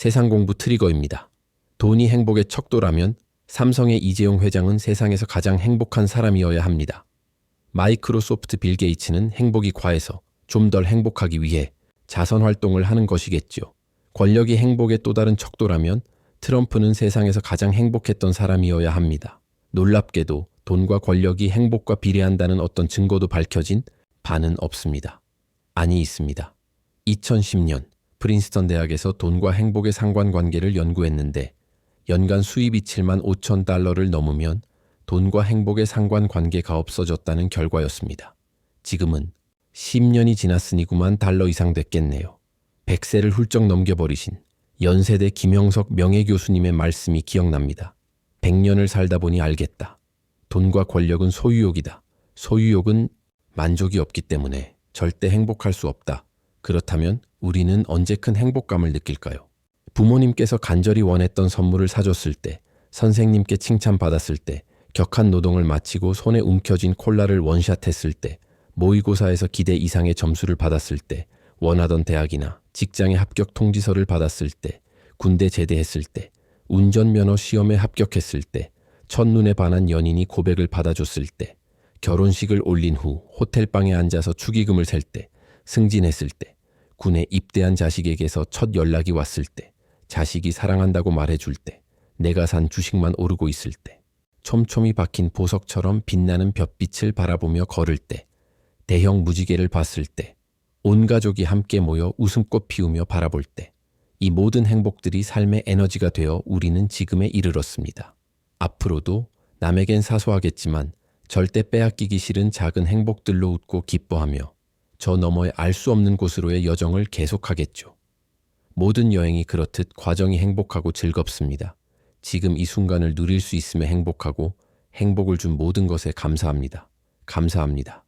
세상 공부 트리거입니다. 돈이 행복의 척도라면 삼성의 이재용 회장은 세상에서 가장 행복한 사람이어야 합니다. 마이크로소프트 빌 게이츠는 행복이 과해서 좀 덜 행복하기 위해 자선 활동을 하는 것이겠죠. 권력이 행복의 또 다른 척도라면 트럼프는 세상에서 가장 행복했던 사람이어야 합니다. 놀랍게도 돈과 권력이 행복과 비례한다는 어떤 증거도 밝혀진 바는 없습니다. 아니 있습니다. 2010년 프린스턴 대학에서 돈과 행복의 상관관계를 연구했는데 연간 수입이 7만 5천 달러를 넘으면 돈과 행복의 상관관계가 없어졌다는 결과였습니다. 지금은 10년이 지났으니 9만 달러 이상 됐겠네요. 100세를 훌쩍 넘겨버리신 연세대 김영석 명예교수님의 말씀이 기억납니다. 100년을 살다 보니 알겠다. 돈과 권력은 소유욕이다. 소유욕은 만족이 없기 때문에 절대 행복할 수 없다. 그렇다면 우리는 언제 큰 행복감을 느낄까요? 부모님께서 간절히 원했던 선물을 사줬을 때, 선생님께 칭찬받았을 때, 격한 노동을 마치고 손에 움켜쥔 콜라를 원샷했을 때, 모의고사에서 기대 이상의 점수를 받았을 때, 원하던 대학이나 직장의 합격 통지서를 받았을 때, 군대 제대했을 때, 운전면허 시험에 합격했을 때, 첫눈에 반한 연인이 고백을 받아줬을 때, 결혼식을 올린 후 호텔방에 앉아서 축의금을 셀 때, 승진했을 때, 군에 입대한 자식에게서 첫 연락이 왔을 때, 자식이 사랑한다고 말해줄 때, 내가 산 주식만 오르고 있을 때, 촘촘히 박힌 보석처럼 빛나는 볕빛을 바라보며 걸을 때, 대형 무지개를 봤을 때, 온 가족이 함께 모여 웃음꽃 피우며 바라볼 때, 이 모든 행복들이 삶의 에너지가 되어 우리는 지금에 이르렀습니다. 앞으로도 남에겐 사소하겠지만 절대 빼앗기기 싫은 작은 행복들로 웃고 기뻐하며 저 너머의 알 수 없는 곳으로의 여정을 계속하겠죠. 모든 여행이 그렇듯 과정이 행복하고 즐겁습니다. 지금 이 순간을 누릴 수 있음에 행복하고 행복을 준 모든 것에 감사합니다. 감사합니다.